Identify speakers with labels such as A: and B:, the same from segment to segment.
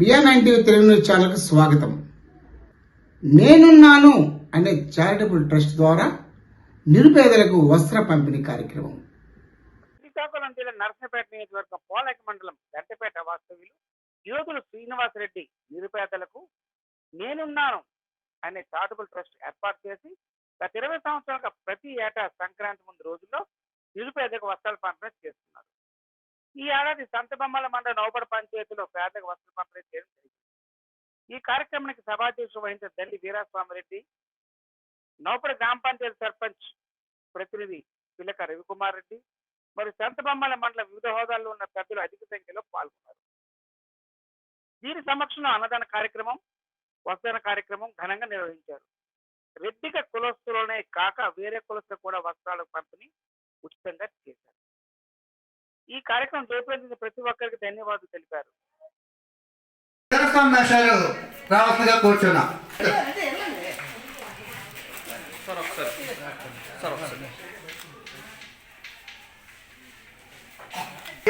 A: BR nine Telugu news ఛానల్కి స్వాగతం నేనున్నాను అనే చారిటబుల్ ట్రస్ట్ ద్వారా నిరుపేదలకు వస్త్ర పంపిణీ కార్యక్రమం
B: శ్రీకాకుళం జిల్లా నర్సపేట నియోజకవర్గ పోలక మండలం గంటపేట వాస్తవ్యులు యోగులు శ్రీనివాసరెడ్డి నిరుపేదలకు నేనున్నాను అనే చారిటబుల్ ట్రస్ట్ ఏర్పాటు చేసి గత ఇరవై సంవత్సరాలుగా ప్రతి ఏటా సంక్రాంతి ముందు రోజుల్లో నిరుపేదకు వస్త్రాలు పంపిణీ చేస్తున్నారు ఈ ఏడాది సంతబొమ్మల మండల నౌబర్ పంచాయతీలో పేదలకు వసతులు పంపిణీ చేయడం జరిగింది ఈ కార్యక్రమానికి సభాధ్యక్షులు వహించిన తల్లి వీరాస్వామి రెడ్డి నౌపర్ గ్రామ పంచాయతీ సర్పంచ్ ప్రతినిధి పిల్లక రవికుమార్ రెడ్డి మరి సంతబొమ్మల మండల వివిధ హోదాల్లో ఉన్న పెద్దలు అధిక సంఖ్యలో పాల్గొన్నారు దీని సమక్షంలో అన్నదాన కార్యక్రమం వస్త్రదాన కార్యక్రమం ఘనంగా నిర్వహించారు రెడ్డిక కులస్తులోనే కాక వేరే కులస్తులు కూడా వస్త్రాల పంపిణీ ఉచితంగా చేశారు ఈ కార్యక్రమం చేపట్టిన ప్రతి ఒక్కరికి ధన్యవాదాలు తెలిపారు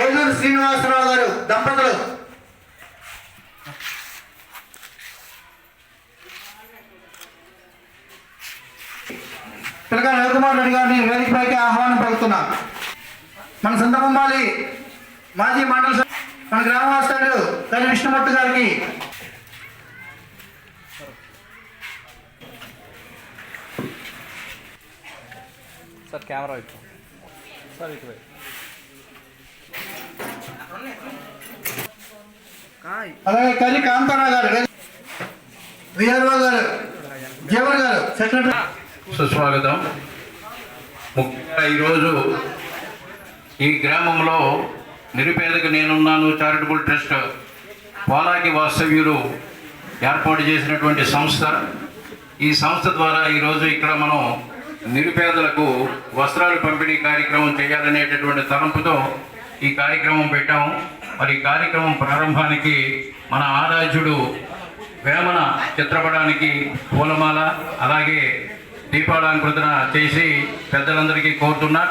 A: ఏలూరు శ్రీనివాసరావు గారు దంపతులు పిల్లగా నరకుమార్ రెడ్డి గారిని వేదికపైకి ఆహ్వానం పలుకుతున్నాను మన సంతమంబాలి మాజీ మండల మన గ్రామ మాస్టర్లు కవి విష్ణుమూర్తి గారికి
C: సార్ కెమెరా ఇటు సార్ ఇటు
A: అలాగే కరి కాంతారా గారు విఆర్ఓ గారు జీవన్ గారు సెక్రటరీ
D: సుస్వాగతం ముఖ్యంగా ఈరోజు ఈ గ్రామంలో నిరుపేదకు నేనున్నాను చారిటబుల్ ట్రస్ట్ పోలాకి వాస్తవ్యులు ఏర్పాటు చేసినటువంటి సంస్థ ఈ సంస్థ ద్వారా ఈరోజు ఇక్కడ మనం నిరుపేదలకు వస్త్రాలు పంపిణీ కార్యక్రమం చేయాలనేటటువంటి తలంపుతో ఈ కార్యక్రమం పెట్టాము మరి కార్యక్రమం ప్రారంభానికి మన ఆరాధ్యుడు వేమన చిత్రపటానికి పూలమాల అలాగే దీపాలంకృతన చేసి పెద్దలందరికీ కోరుతున్నా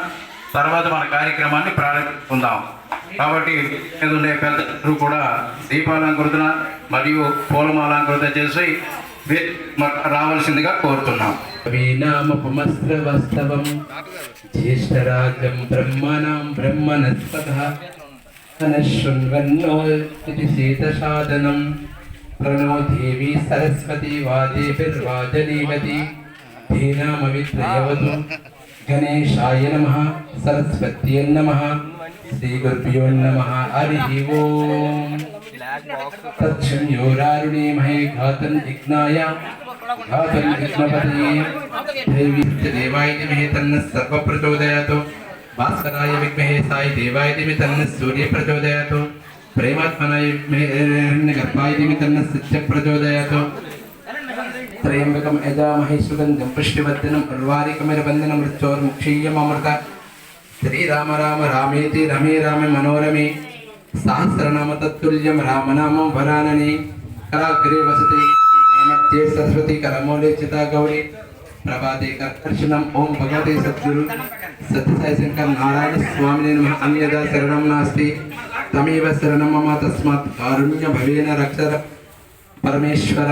D: తర్వాత మన కార్యక్రమాన్ని ప్రారంభించుకుందాం కాబట్టి ఉండే పెద్దలు కూడా దీపాలంకృతన మరియు పూలమాలంకృత చేసి రావాల్సిందిగా కోరుతున్నాం
E: వీణామపమస్త్రవస్తవం జ్యేష్ఠరాజం బ్రహ్మణాం బ్రహ్మణస్పద శృణ్వన్నో శీతసాదనం प्रणो देवी सरस्वती वादेभिर्वाजनीवती धीनामवित्रयवतु गणेशाय नमः सरस्वत्ये नमः श्रीगुरुभ्यो नमः हरिः ओम् महे घातन् विघ्नाय घातन् विघ्नपदये देवाय महे तन्नः सर्वप्रचोदयातु भास्कराय विद्महे साय देवाय दिमि तन्नः सूर्य प्रचोदयातु प्रेमात्मनाय गर्भाय दिमि तन्नः सत्यप्रचोदयातु త్రయంబకం యజామహే సుగంధం పుష్టివర్ధనం పర్వారికమిరబంధనం మృత్యోర్ముక్షీయమృత శ్రీరామ రామ రామేతి రమే రామే మనోరమే సహస్రనామ తత్తుల్యం రామనామం వరానని కరాగ్రే వసతి మధ్యే సరస్వతి కరమౌలే చితా గౌరీ ప్రభాతే కర్షణం ఓం భగవతే సద్గురు సత్యసాయి శంకర్ నారాయణ స్వామిని నమ అన్యదా శరణం నాస్తి తమేవ శరణం మమ తస్మాత్ కారుణ్య భవేన రక్ష పరమేశ్వర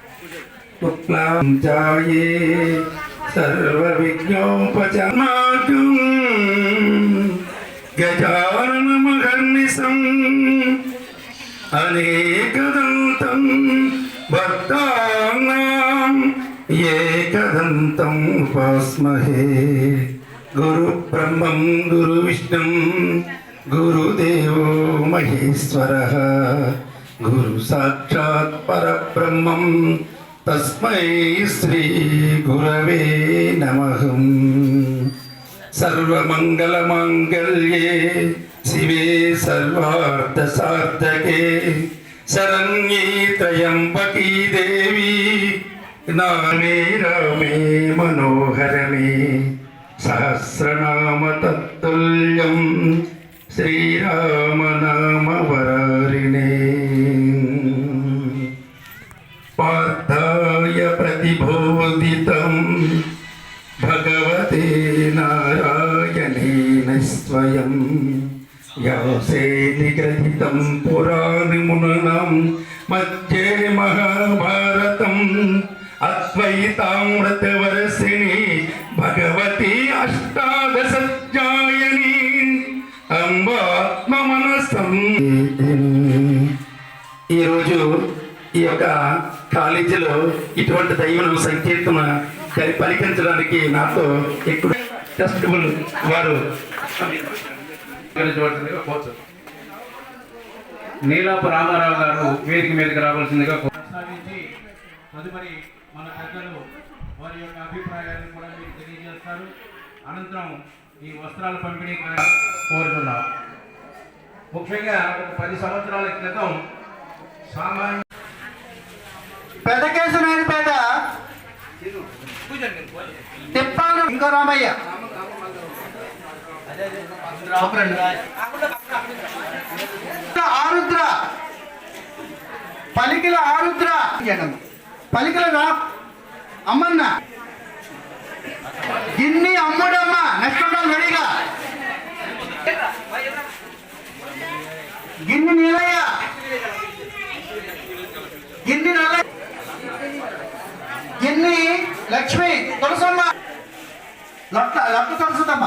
E: स्वप्नां जाये सर्वविज्ञोपचमाकम् गजाननमघर्निशम् अनेकदन्तं भक्तानाम् एकदन्तम् उपास्महे गुरुब्रह्मं गुरुविष्णुं गुरुदेवो महेश्वरः गुरुसाक्षात् परब्रह्मम् தஸ்மை ஸ்ரீ குரவே நமகம் சர்வமங்கலமாங்கல்யே சிவே சர்வார்த்த சார்த்தகே சரண்யே திரயம்பகி தேவி நாமே ராமே மனோகரமே சகசிரநாம தத்துல்யம் భగవతే నారాయణ స్వయం నిగ్రహితం పురాణి మునునం మధ్యే మహాభారతం అద్వైతామృత వరసిణి భగవతి అష్టాదశాయని అంబాత్మనసం
A: ఈరోజు ఈ యొక్క కాలేజీలో ఇటువంటి దైవనం సంకీర్తన దాన్ని పలికించడానికి నాతో ఎక్కువ టెస్టిబుల్ వారు నీలాపు రామారావు గారు వేదిక మీదకి రావాల్సిందిగా తదుపరి మన పెద్దలు వారి యొక్క అభిప్రాయాలను కూడా మీకు తెలియజేస్తారు అనంతరం ఈ వస్త్రాల పంపిణీ కోరుతున్నాం ముఖ్యంగా ఒక పది సంవత్సరాల క్రితం సామాన్య పెద్ద తిప్పాను ఇంకో రామయ్య ఆరుద్ర పలికిల ఆరుద్ర పలికిల రా అమ్మన్న గిన్ని అమ్ముడమ్మ నష్టం ఉంటాం గిన్ని నీలయ్య గిన్ని నల్ల గిన్ని లక్ష్మి తులసమ్మ లొట్ల లొట్ల సరస్వతమ్మ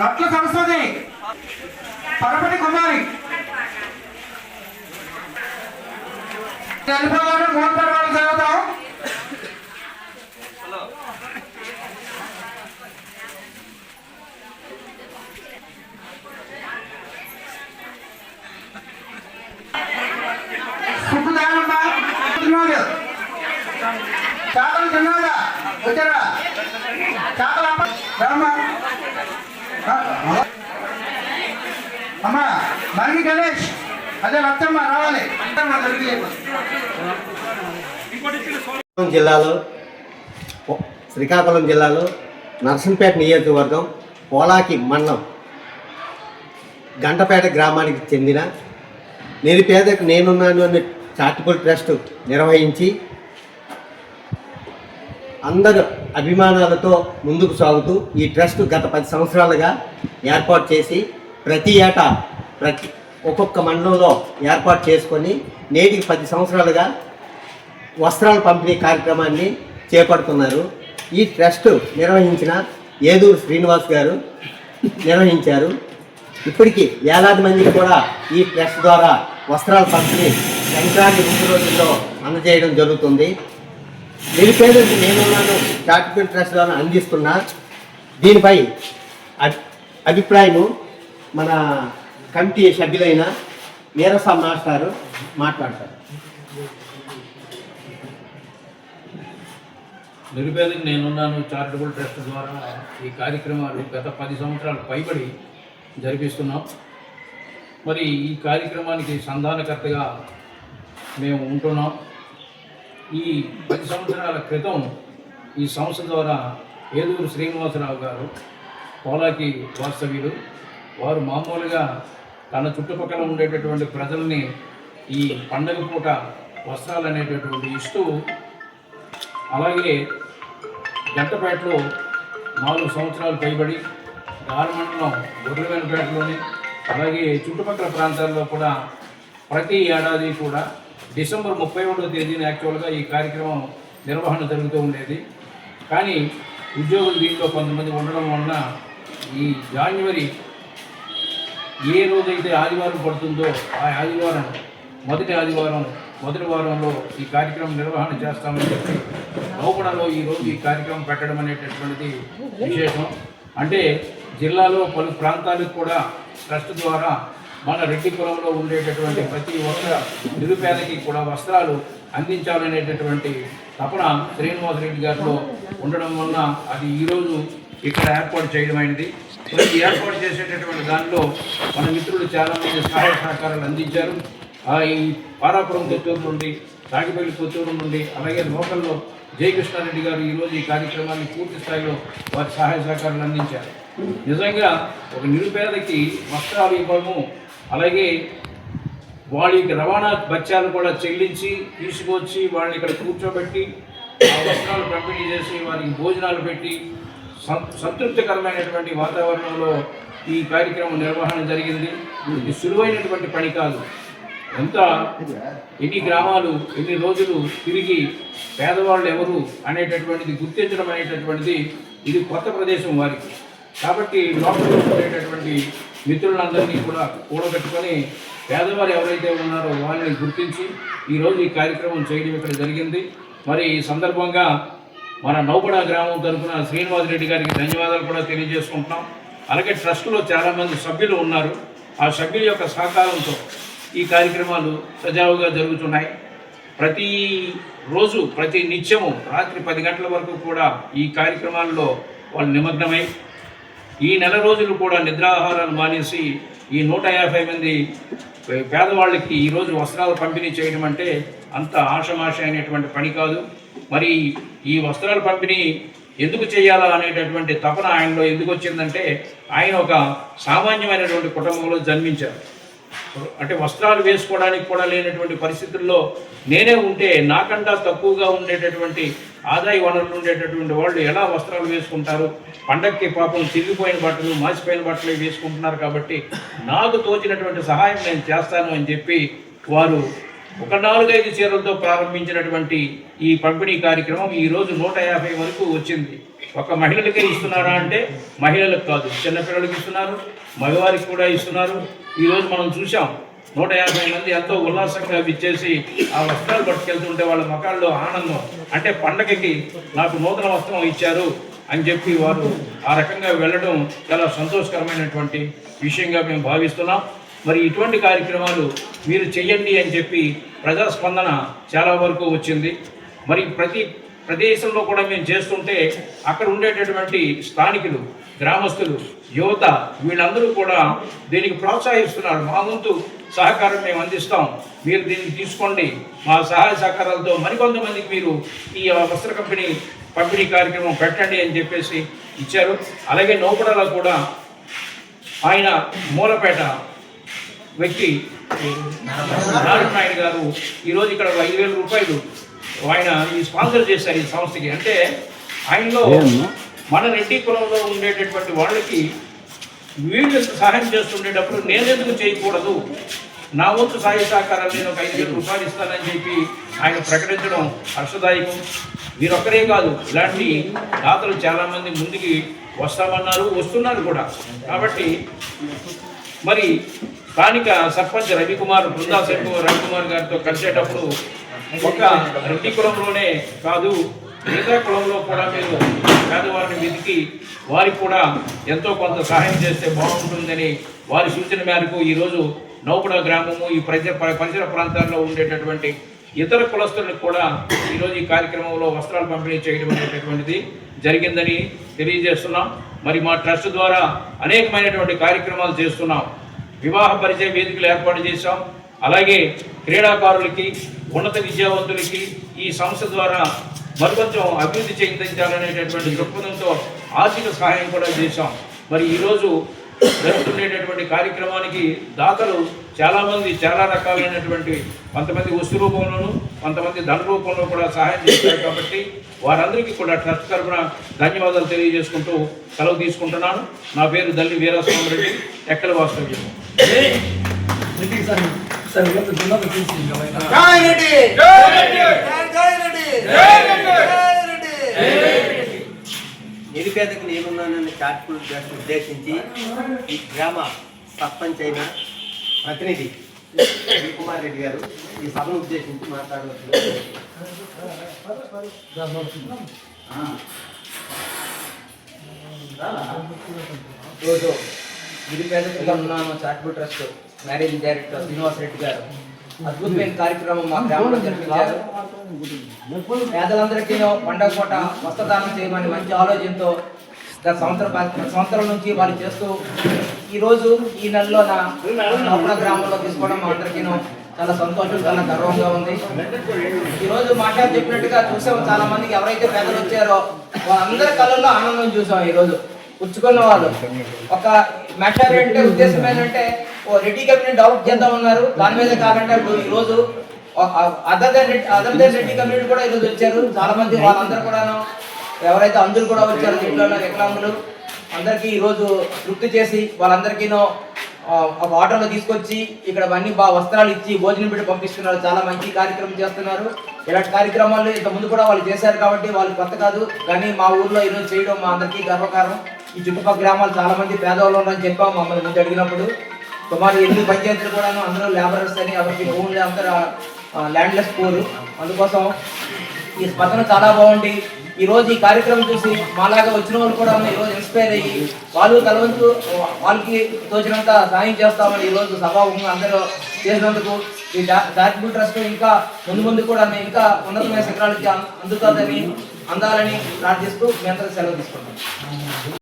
A: లొట్ల సరస్వతి పరపతి కుమారి తెలుపులోనే మోస్తారు అమ్మా గణేష్ అదే రావాలి జిల్లాలో శ్రీకాకుళం జిల్లాలో నర్సంపేట నియోజకవర్గం పోలాకి మండలం గంటపేట గ్రామానికి చెందిన నిరుపేదకు నేనున్నాను అనే చారిటబుల్ ట్రస్ట్ నిర్వహించి అందరు అభిమానాలతో ముందుకు సాగుతూ ఈ ట్రస్ట్ గత పది సంవత్సరాలుగా ఏర్పాటు చేసి ప్రతి ఏటా ప్రతి ఒక్కొక్క మండలంలో ఏర్పాటు చేసుకొని నేటికి పది సంవత్సరాలుగా వస్త్రాల పంపిణీ కార్యక్రమాన్ని చేపడుతున్నారు ఈ ట్రస్ట్ నిర్వహించిన ఏదూరు శ్రీనివాస్ గారు నిర్వహించారు ఇప్పటికీ వేలాది మందికి కూడా ఈ ట్రస్ట్ ద్వారా వస్త్రాల పంపిణీ సంక్రాంతి ముందు రోజుల్లో అందజేయడం జరుగుతుంది నిరుపేదలకు నేనున్నాను చారిటబుల్ ద్వారా అందిస్తున్నా దీనిపై అభిప్రాయం మన కమిటీ సభ్యులైన నీరస మాస్టారు మాట్లాడతారు
D: నిరుపేదకు నేనున్నాను చారిటబుల్ ట్రస్ట్ ద్వారా ఈ కార్యక్రమాలు గత పది సంవత్సరాలు పైబడి జరిపిస్తున్నాం మరి ఈ కార్యక్రమానికి సంధానకర్తగా మేము ఉంటున్నాం ఈ పది సంవత్సరాల క్రితం ఈ సంస్థ ద్వారా ఏదూరు శ్రీనివాసరావు గారు పోలాకి వాస్తవ్యులు వారు మామూలుగా తన చుట్టుపక్కల ఉండేటటువంటి ప్రజల్ని ఈ పండగ పూట వస్త్రాలు అనేటటువంటి ఇస్తూ అలాగే గంటపేటలో నాలుగు సంవత్సరాలు పైబడి గారమండలం గొర్రెలపేటలోని అలాగే చుట్టుపక్కల ప్రాంతాల్లో కూడా ప్రతి ఏడాది కూడా డిసెంబర్ ముప్పై ఒకటో తేదీన యాక్చువల్గా ఈ కార్యక్రమం నిర్వహణ జరుగుతూ ఉండేది కానీ ఉద్యోగులు దీంట్లో కొంతమంది ఉండడం వలన ఈ జాన్యువరి ఏ రోజైతే ఆదివారం పడుతుందో ఆ ఆదివారం మొదటి ఆదివారం మొదటి వారంలో ఈ కార్యక్రమం నిర్వహణ చేస్తామని చెప్పి లోపడలో ఈరోజు ఈ కార్యక్రమం పెట్టడం అనేటటువంటిది విశేషం అంటే జిల్లాలో పలు ప్రాంతాలకు కూడా ట్రస్ట్ ద్వారా మన రెడ్డిపురంలో ఉండేటటువంటి ప్రతి ఒక్క నిరుపేదకి కూడా వస్త్రాలు అందించాలనేటటువంటి తపన శ్రీనివాసరెడ్డి రెడ్డి గారిలో ఉండడం వలన అది ఈరోజు ఇక్కడ ఏర్పాటు చేయడం అయినది ఏర్పాటు చేసేటటువంటి దానిలో మన మిత్రులు చాలామంది సహాయ సహకారాలు అందించారు ఈ పారాపురం కొత్తూరు నుండి రాగిపల్లి కొత్తూరు నుండి అలాగే లోకల్లో జయకృష్ణారెడ్డి గారు ఈరోజు ఈ కార్యక్రమాన్ని పూర్తి స్థాయిలో వారి సహాయ సహకారాలు అందించారు నిజంగా ఒక నిరుపేదకి వస్త్రాలు ఇవ్వడము అలాగే వాళ్ళకి రవాణా బత్యాలు కూడా చెల్లించి తీసుకొచ్చి వాళ్ళని ఇక్కడ కూర్చోబెట్టి వస్త్రాలు పంపిణీ చేసి వారికి భోజనాలు పెట్టి సంతృప్తికరమైనటువంటి వాతావరణంలో ఈ కార్యక్రమం నిర్వహణ జరిగింది ఇది సులువైనటువంటి పని కాదు ఎంత ఎన్ని గ్రామాలు ఎన్ని రోజులు తిరిగి పేదవాళ్ళు ఎవరు అనేటటువంటిది గుర్తించడం అనేటటువంటిది ఇది కొత్త ప్రదేశం వారికి కాబట్టి లోపల ఉండేటటువంటి మిత్రులందరినీ కూడా కూడగట్టుకొని పేదవారు ఎవరైతే ఉన్నారో వాళ్ళని గుర్తించి ఈరోజు ఈ కార్యక్రమం చేయడం ఇక్కడ జరిగింది మరి ఈ సందర్భంగా మన నౌబడ గ్రామం తరఫున శ్రీనివాస రెడ్డి గారికి ధన్యవాదాలు కూడా తెలియజేసుకుంటున్నాం అలాగే ట్రస్టులో చాలామంది సభ్యులు ఉన్నారు ఆ సభ్యుల యొక్క సహకారంతో ఈ కార్యక్రమాలు సజావుగా జరుగుతున్నాయి ప్రతి రోజు ప్రతి నిత్యము రాత్రి పది గంటల వరకు కూడా ఈ కార్యక్రమాల్లో వాళ్ళు నిమగ్నమై ఈ నెల రోజులు కూడా నిద్రాహారాలు మానేసి ఈ నూట యాభై మంది పేదవాళ్ళకి ఈరోజు వస్త్రాలు పంపిణీ చేయడం అంటే అంత ఆషమాష అనేటువంటి పని కాదు మరి ఈ వస్త్రాల పంపిణీ ఎందుకు చేయాలా అనేటటువంటి తపన ఆయనలో ఎందుకు వచ్చిందంటే ఆయన ఒక సామాన్యమైనటువంటి కుటుంబంలో జన్మించారు అంటే వస్త్రాలు వేసుకోవడానికి కూడా లేనటువంటి పరిస్థితుల్లో నేనే ఉంటే నాకంటా తక్కువగా ఉండేటటువంటి ఆదాయ వనరులు ఉండేటటువంటి వాళ్ళు ఎలా వస్త్రాలు వేసుకుంటారు పండక్కి పాపం తిరిగిపోయిన బట్టలు మాసిపోయిన బట్టలు వేసుకుంటున్నారు కాబట్టి నాకు తోచినటువంటి సహాయం నేను చేస్తాను అని చెప్పి వారు ఒక నాలుగైదు చీరలతో ప్రారంభించినటువంటి ఈ పంపిణీ కార్యక్రమం ఈరోజు నూట యాభై వరకు వచ్చింది ఒక మహిళలకే ఇస్తున్నారా అంటే మహిళలకు కాదు చిన్నపిల్లలకి ఇస్తున్నారు మగవారికి కూడా ఇస్తున్నారు ఈరోజు మనం చూసాం నూట యాభై మంది ఎంతో ఉల్లాసంగా విచ్చేసి ఆ వస్త్రాలు పట్టుకెళ్తుంటే వాళ్ళ ముఖాల్లో ఆనందం అంటే పండగకి నాకు నూతన వస్త్రం ఇచ్చారు అని చెప్పి వారు ఆ రకంగా వెళ్ళడం చాలా సంతోషకరమైనటువంటి విషయంగా మేము భావిస్తున్నాం మరి ఇటువంటి కార్యక్రమాలు మీరు చేయండి అని చెప్పి ప్రజాస్పందన చాలా వరకు వచ్చింది మరి ప్రతి ప్రదేశంలో కూడా మేము చేస్తుంటే అక్కడ ఉండేటటువంటి స్థానికులు గ్రామస్తులు యువత వీళ్ళందరూ కూడా దీనికి ప్రోత్సహిస్తున్నారు మా వంతు సహకారం మేము అందిస్తాం మీరు దీన్ని తీసుకోండి మా సహాయ సహకారాలతో మరికొంతమందికి మీరు ఈ వస్త్ర కంపెనీ పంపిణీ కార్యక్రమం పెట్టండి అని చెప్పేసి ఇచ్చారు అలాగే నోపడలో కూడా ఆయన మూలపేట వ్యక్తి నారాయణ గారు ఈరోజు ఇక్కడ ఐదు వేల రూపాయలు ఆయన ఈ స్పాన్సర్ చేశారు ఈ సంస్థకి అంటే ఆయనలో మన రెడ్డి కులంలో ఉండేటటువంటి వాళ్ళకి వీళ్ళు సహాయం చేస్తుండేటప్పుడు నేనెందుకు చేయకూడదు నా వంతు సహాయ సహకారాలు నేను ఒక ఐదు రూపాయలు ఇస్తానని చెప్పి ఆయన ప్రకటించడం హర్షదాయకం మీరొక్కరే కాదు ఇలాంటి దాతలు చాలామంది ముందుకి వస్తామన్నారు వస్తున్నారు కూడా కాబట్టి మరి స్థానిక సర్పంచ్ రవికుమార్ బృందా సెంపు రవికుమార్ గారితో కలిసేటప్పుడు ఒక రెడ్డి కులంలోనే కాదు ఇతర కులంలో కూడా మీరు పేదవారిని వెతికి వారికి కూడా ఎంతో కొంత సహాయం చేస్తే బాగుంటుందని వారి సూచన మేరకు ఈరోజు నౌపుడ గ్రామము ఈ ప్రజ పరిసర ప్రాంతాల్లో ఉండేటటువంటి ఇతర కులస్తులకు కూడా ఈరోజు ఈ కార్యక్రమంలో వస్త్రాలు పంపిణీ చేయడం అనేటటువంటిది జరిగిందని తెలియజేస్తున్నాం మరి మా ట్రస్ట్ ద్వారా అనేకమైనటువంటి కార్యక్రమాలు చేస్తున్నాం వివాహ పరిచయ వేదికలు ఏర్పాటు చేశాం అలాగే క్రీడాకారులకి ఉన్నత విద్యావంతులకి ఈ సంస్థ ద్వారా మరికొంచెం అభివృద్ధి చెందించాలనేటటువంటి దృక్పథంతో ఆర్థిక సహాయం కూడా చేశాం మరి ఈరోజు జరుగుతుండేటటువంటి కార్యక్రమానికి దాతలు చాలామంది చాలా రకాలైనటువంటి కొంతమంది వస్తు రూపంలోనూ కొంతమంది ధన రూపంలో కూడా సహాయం చేశారు కాబట్టి వారందరికీ కూడా ట్రస్ట్ తరఫున ధన్యవాదాలు తెలియజేసుకుంటూ సెలవు తీసుకుంటున్నాను నా పేరు దల్లి వీరాస్వామి రెడ్డి ఎక్కడ వాస్తవ్యం సార్
A: నిరుపేదకు నేనున్నానని చాటుకులు ఉద్దేశించి ఈ గ్రామ సర్పంచ్ అయిన ప్రతినిధి కుమార్ రెడ్డి గారు ఈ సభను ఉద్దేశించి మాట్లాడవచ్చు నిరుపేదకులు ఉన్నాను చాటుకుల ట్రస్ట్ మేనేజింగ్ డైరెక్టర్ శ్రీనివాసరెడ్డి గారు అద్భుతమైన కార్యక్రమం మా గ్రామంలో జరిపించారు పేదలందరికీ పండగ పూట వస్త్రదానం చేయమని మంచి ఆలోచనతో గత సంవత్సరం సంవత్సరం నుంచి వాళ్ళు చేస్తూ ఈరోజు ఈ నెలలో నా గ్రామంలో తీసుకోవడం మా అందరికీ చాలా సంతోషం చాలా గర్వంగా ఉంది ఈరోజు మాట్లాడి చెప్పినట్టుగా చూసాము చాలా మందికి ఎవరైతే పేదలు వచ్చారో వాళ్ళందరి కళ్ళల్లో ఆనందం చూసాం ఈరోజు పుచ్చుకున్న వాళ్ళు ఒక మెటర్ అంటే ఉద్దేశం ఏంటంటే రెడ్డి కంపెనీ డౌట్ చేద్దాం ఉన్నారు దాని మీద కాకుండా ఇప్పుడు ఈ రోజు other then other than Reddy company కూడా ఈరోజు వచ్చారు చాలా మంది వాళ్ళందరూ కూడా ఎవరైతే అందులు కూడా వచ్చారు ఇంట్లో వికలాంగులు అందరికీ ఈరోజు గుర్తు చేసి వాళ్ళందరికీనో వాటర్లు తీసుకొచ్చి ఇక్కడ అన్ని బాగా వస్త్రాలు ఇచ్చి భోజనం పెట్టి పంపిస్తున్నారు చాలా మంచి కార్యక్రమం చేస్తున్నారు ఇలాంటి కార్యక్రమాలు ఇంత ముందు కూడా వాళ్ళు చేశారు కాబట్టి వాళ్ళు కొత్త కాదు కానీ మా ఊర్లో ఈరోజు చేయడం మా అందరికీ గర్వకారం ఈ చుట్టుపక్కల గ్రామాలు చాలా మంది పేదవాళ్ళు ఉన్నారని చెప్పాము మమ్మల్ని ముందు అడిగినప్పుడు సుమారు ఎన్ని పంచాయతీలు కూడా అందులో లేబరర్స్ అని ఎవరికి భూములు అందరూ ల్యాండ్లెస్ పోరు అందుకోసం ఈ స్పందన చాలా బాగుంది ఈ రోజు ఈ కార్యక్రమం చూసి మాలాగా వచ్చిన వాళ్ళు కూడా ఈరోజు ఇన్స్పైర్ అయ్యి వాళ్ళు తలవంతు వాళ్ళకి తోచినంత సాయం చేస్తామని ఈరోజు సభాముఖంగా అందరూ చేసినందుకు ఈ చారిటబుల్ ట్రస్ట్ ఇంకా ముందు ముందు కూడా ఇంకా ఉన్నతమైన శిఖరాలకి అందుతుందని అందాలని ప్రార్థిస్తూ మీ అందరూ సెలవు తీసుకుంటాం